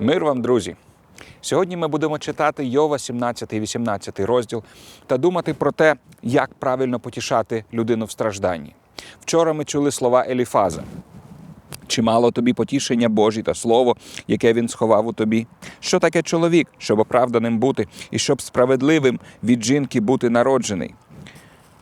Мир вам, друзі! Сьогодні ми будемо читати Йова 17 і 18 розділ та думати про те, як правильно потішати людину в стражданні. Вчора ми чули слова Еліфаза. Чимало тобі потішення Божі та слово, яке він сховав у тобі. Що таке чоловік, щоб оправданим бути, і щоб справедливим від жінки бути народжений?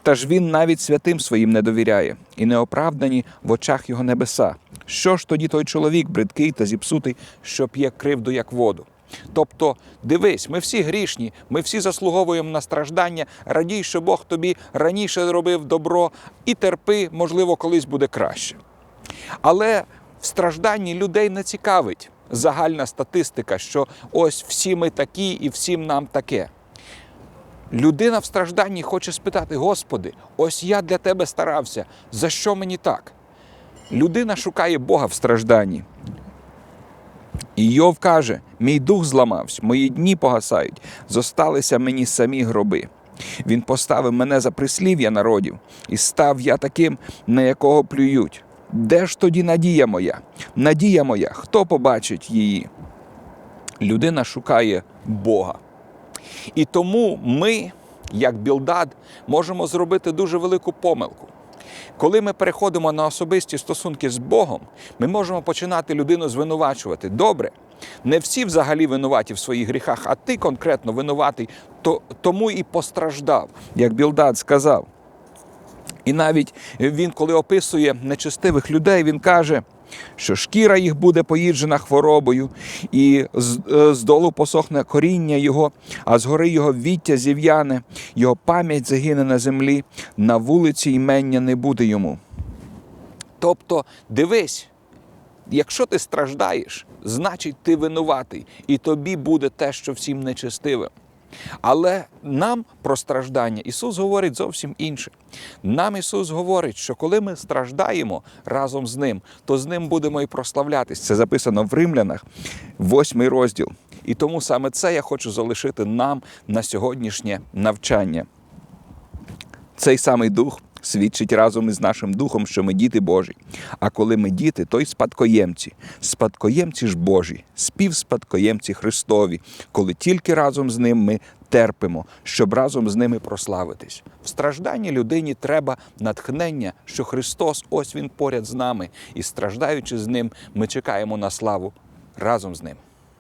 Та ж він навіть святим своїм не довіряє, і неоправдані в очах його небеса. Що ж тоді той чоловік, бридкий та зіпсутий, що п'є кривду, як воду? Тобто, дивись, ми всі грішні, ми всі заслуговуємо на страждання, радій, що Бог тобі раніше робив добро, і терпи, можливо, колись буде краще. Але в стражданні людей не цікавить загальна статистика, що ось всі ми такі і всім нам таке. Людина в стражданні хоче спитати: Господи, ось я для тебе старався, за що мені так? Людина шукає Бога в стражданні. І Йов каже: мій дух зламався, мої дні погасають, зосталися мені самі гроби. Він поставив мене за прислів'я народів, і став я таким, на якого плюють. Де ж тоді надія моя? Надія моя, хто побачить її? Людина шукає Бога. І тому ми, як Білдад, можемо зробити дуже велику помилку. Коли ми переходимо на особисті стосунки з Богом, ми можемо починати людину звинувачувати. Добре, не всі взагалі винуваті в своїх гріхах, а ти конкретно винуватий, то, тому і постраждав, як Білдад сказав. І навіть він, коли описує нечестивих людей, він каже, що шкіра їх буде поїджена хворобою, і з, е, здолу посохне коріння його, а згори його віття зів'яне, його пам'ять загине на землі, на вулиці ймення не буде йому. Тобто, дивись, якщо ти страждаєш, значить ти винуватий, і тобі буде те, що всім нечестивим. Але нам про страждання Ісус говорить зовсім інше. Нам Ісус говорить, що коли ми страждаємо разом з Ним, то з Ним будемо і прославлятись. Це записано в Римлянах, восьмий розділ. І тому саме це я хочу залишити нам на сьогоднішнє навчання. Цей самий дух свідчить разом із нашим духом, що ми діти Божі. А коли ми діти, то й спадкоємці. Спадкоємці ж Божі, співспадкоємці Христові, коли тільки разом з ним ми терпимо, щоб разом з ними прославитись. В стражданні людині треба натхнення, що Христос ось Він поряд з нами, і страждаючи з ним, ми чекаємо на славу разом з ним.